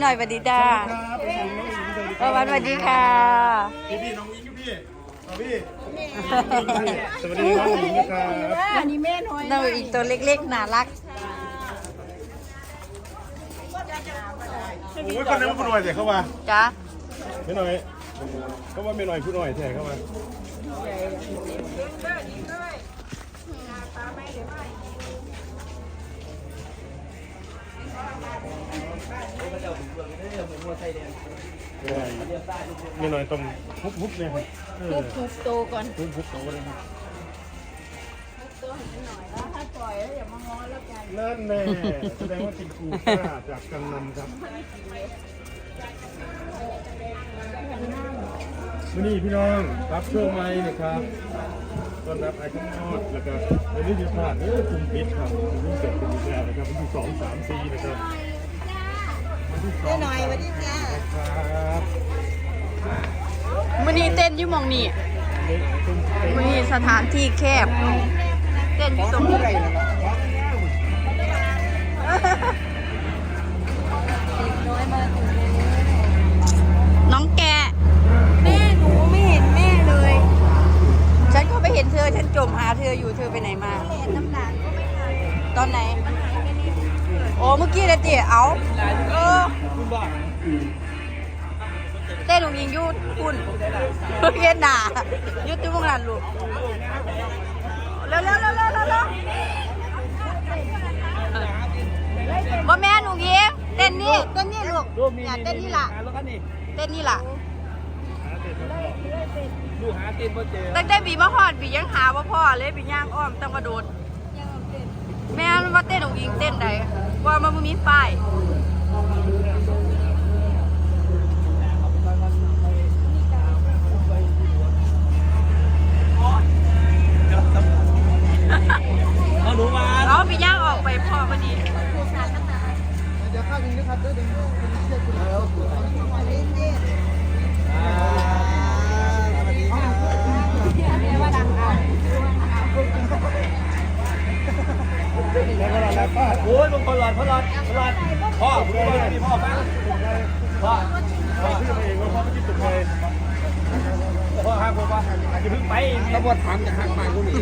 หน่อยสวัสดีจ้าครับผมน้องอิงสวัสดีคป้ารับวันสวัสดีค่ะพี่พี่น้องอิงพี่เอาพี่สวัสดีน้องอิงนะครับอันนี้แม่น้อยน้องอีกตัวเล็กๆน่ารักโอ้ยคนนั้นผู้หน่อยเสียเข้ามาจ้าไม่หน่อยเขาว่าไม่หน่อยผู้หน่อยแท้เข้ามา ไม่หน่อยต้องฮุบฮุบเนี่ยครับเออทุบทุบโตก่อนฮุบฮุบเขาเลยครับโตเห็นหน่อยแล้วถ้าปล่อยแล้วอย่ามางอแล้วกันนั่นแน่แสดงว่าติดครูกล้าจากกังนำครับวันนี้พี่น้องรับโชว์ไม้นะครับต้อนรับไอ้ข้างนอกแล้วก็วันนี้จะผ่านเออคุมปิดครับวันนี้เสร็จเป็นอีกแล้วนะครับวันที่สองสามสี่นะครับ วันที่สองหน่อยวันนี้จ้าครับมื้อนี้เต้นอยู่หมองนี่นี่ตุ้มเต็มมื้อนี้สถานที่แคบ เต้นอยู่ตรงนี้ เต้นหนุ่มยิงยูดคุณเย็นด่ายุดตุ้มงานลูกเร็วเร็วเร็วเร็วเร็วเร็วบ่แม่หนุ่มยิงเต้นนี่เต้นนี่ลูกอย่าเต้นนี่ล่ะแล้วก็นี่เต้นนี่ล่ะดูหาตีนบ่เจอตั้งแต่บีมาฮอดบียังหาว่าพ่อเลยบีย่างอ้อมต้องกระโดดแม่นว่าเต้นหนุ่มยิงเต้นใดว่ามันบ่มีป้า งคนหลอดพ่อหลอดพ่อหลอดพ่อคุณพ่อนี่พ่อฟังพ่อพ่อชื่อมาเองว่าพ่อไม่คิดตุกเลยพ่อห้ามผมว่าจะเพิ่งไปตำรวจถามจากทางไปกูนี่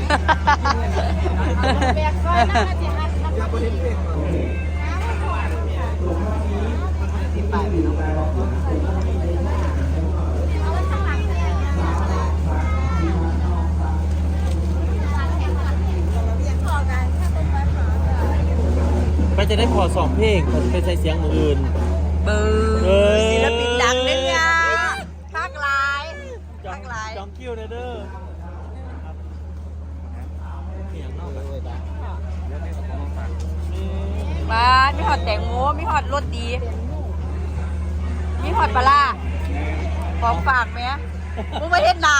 แบกก้อนน่าจะหักน้อย่าประเด็นเรื่องไป จะได้พอสองเพลงเขาจะไปใช้เสียงมืออื่น เบอเอ้ยศิลปินดังเลยเนี่ยทักหลายทักหลายจองคิวเด้อเด้อบ้านมีหอดแตงโมมีหอดรสดี มีหอดปลาร้าของฝากไหมมึงไม่เห็นหนา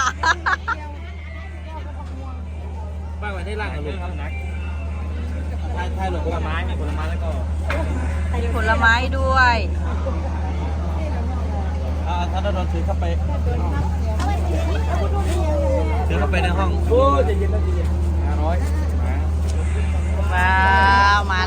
ป้าไว้ได้ร่างกับลูกครับนัก ทายทายหลงผลไม้มีผลไม้แล้วก็มีผลไม้ด้วยอ่าถ้าเราโดนถือเข้าไปถือเข้าไปในห้องโอ้ยจะเย็นแล้วจะเย็นห้าร้อยว้าวมา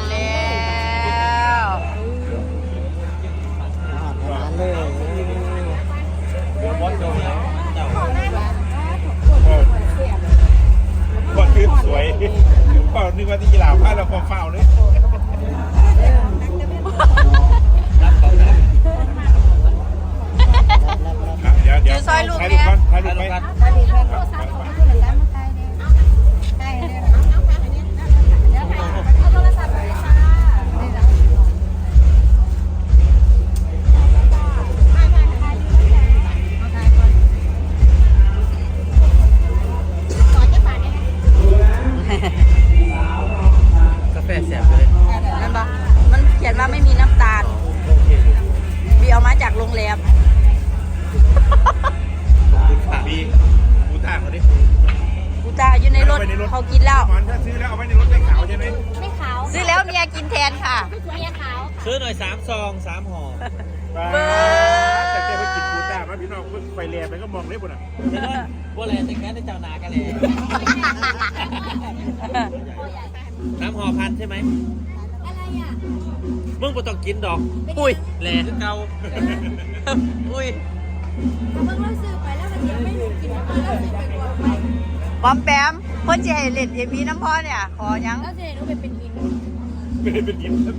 ในรถเขากินแล้วมันถ้าซื้อแล้วเอาไว้ในรถไม่ขาวใช่ไหมไม่ขาวซื้อแล้วเมียกินแทนค่ะเมียขาวซื้อหน่อยสามซองสามห่อแต่แกไปกินกูท่ามาพี่น้องไปเรียไปก็มองได้บุญอะเดี๋ยวนะว่าอะไรแต่งงานได้เจ้านากันเลยน้ำห่อพันใช่ไหมอะไรมึงบ่ต้องกินดอก อุ้ยแหล่คือเก่าอุ้ยเพิ่งเลิกซื้อไปแล้วมันยังไม่ได้กินแล้วเลิกซื้อไปก่อนไป ปอมแปมเพิ่นสิให้เล่นเอมีน้ำพ่อเนี่ย ขอหยังแล้วเจ๊หนูไปเป็นวินไม่ได้เป็นยินหา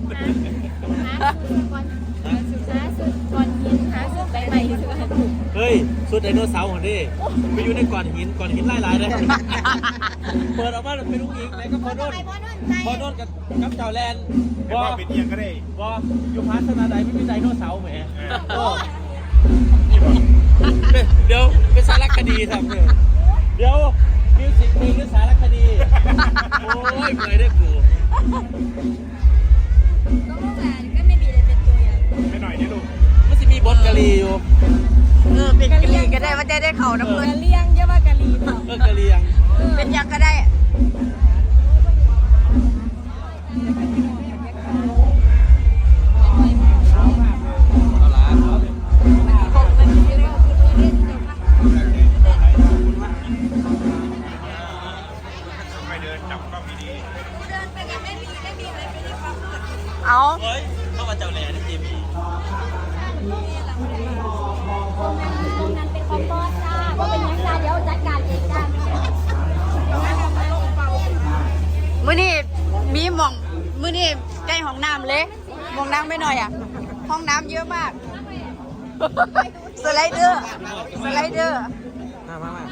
สูตรก่อนหาสูตรหาสูตรก่อนหินหาสูตรใบใหม่ที่สุดให้ถูกเฮ้ยสุดไดโนเสาร์ของดิไปอยู่ในก้อนหินก้อนหินหลายๆเลยเปิดออกมาเป็นลูกอีกแล้วก็พอโดนไปพ่อนุ่นใจพอโดนกับกับเจ้าแลนด์เป็นบอว่าเป็นเอียงก็ได้บออยู่พัฒนาใดไม่มีไดโนเสาร์แหมโอ้นี่บอกเดี๋ยวเป็นสารคดีทำเนี่ยเดี๋ยว ได้ว่าจะได้เขาน้ำเพิ่นกะเลียงเยอะว่ากะลีเปล่าเออกะเลียง เป็นยังก็ได้เอาเฮ้ยเข้ามาเจ้าแลนด์นี่จีมี ว่าเป็นยังไงเดี๋ยวจัดการเองจ้มื่อนี้มีหม่องมื่อนี้ใกล้ห้องน้ำเลยหม่องน้ำไม่หน่อยอะ ห้องน้ำเยอะมาก สไลเดอร์ สไลเดอร์ มามามา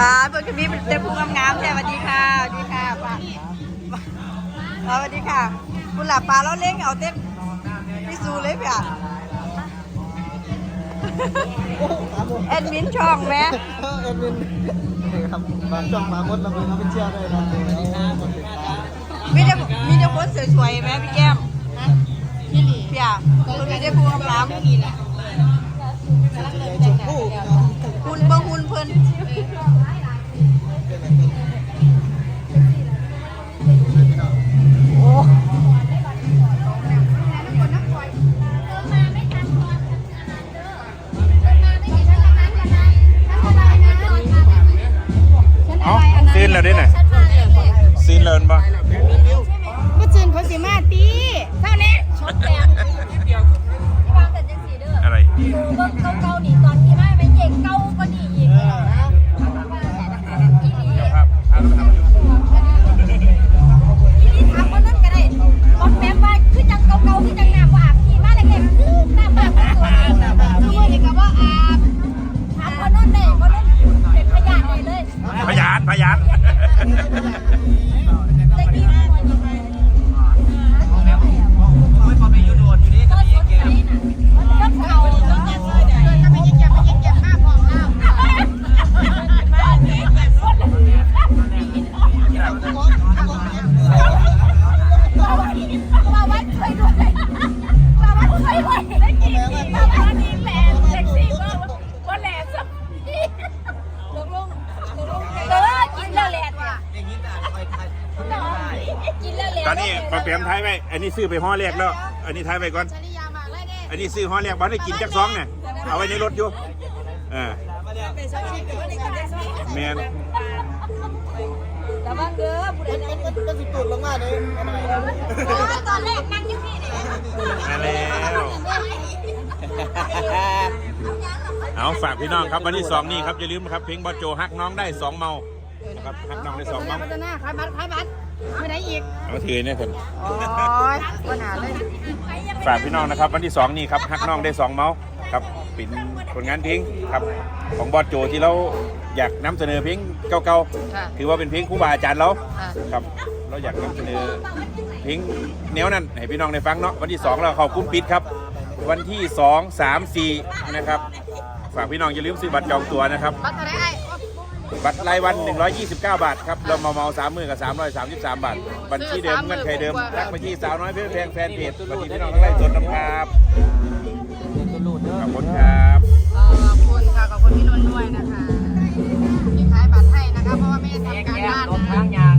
ป้าเพิ่นก็มีเป็นผู้งามๆแต่สวัสดีค่ะสวัสดีค่ะป้าสวัสดีค่ะ คุณหลับปลาแล้วเล้งเอาเต็มพี่ซูเลยเพี่ยแอดมินช่องแม่เออเอ็มวินนี่ครับบางช่องบางมดเราเป็นเป็นเชื่อได้นะสวัสดีครับกดติดตามมีแต่มีแต่คนสวยๆไหมพี่แก้มพี่หลีพี่อะคือมีแต่ผู้งามชมพู่ๆ หุ่นบ่หุ่นเพิ่น ตอนนี้ปลาเปียมไทยไว้อันนี้ซื้อไปห่อแรกแล้ว อันนี้ไทยไปก่อน ชนิยาหมากเลยเนี่ยอันนี้ซื้อห่อแรกบ้านได้กินจักซองเนี่ยเอาไว้ในรถอยู่เออแมนแต่ว่าเด้อผู้ใดเป็นสิตุดลงมาเลยหน่อยตอนแรกนั่งอยู่พี่เนี่ยมาแล้วเอาฝากพี่น้องครับวันที่สองนี่ครับอย่าลืมนะครับเพลงบอสโจฮักน้องได้สองเมานะครับฮักน้องได้สองเมาพัฒนาขายบัตรขายบัตร ไม่ได้อีกเอาถือเนี่ยคนโอ้ยปัญหาเลยฝากพี่น้องนะครับ วันที่สองนี่ครับฮักน้องได้สองเมาครับเป็นผลงานเพลงครับ ของบอสโจที่เราอยากนำเสนอเพลงเก่าค่ะๆถือว่าเป็นเพลงครูบาอาจารย์เราอะ ครับ เราอยากนำเสนอเพลงแนวนั้นให้พี่น้องได้ฟังเนาะวันที่สองเราเข้าคุ้มปิดครับ วันที่สองสามสี่นะครับ ฝากพี่น้องอย่าลืมซื้อบัตรจองตั๋วนะครับ บัตรอะไรไอ้ บัตรรายวัน 129 บาทครับ เรามาเมาสามมือกับ333 บาท บัญชีเดิมเงินใครเดิมทักมาที่สาวน้อยเพื่อนแพงแฟนเพจวันนี้พี่น้องทั้งไล่สดนะครับเด็กตัวรูดเด้อขอบคุณครับขอบคุณค่ะขอบคุณพี่นนท์ด้วยนะคะที่ขายบัตรให้นะคะเพราะว่าไม่ได้ทำการบ้านรถนะทางยาง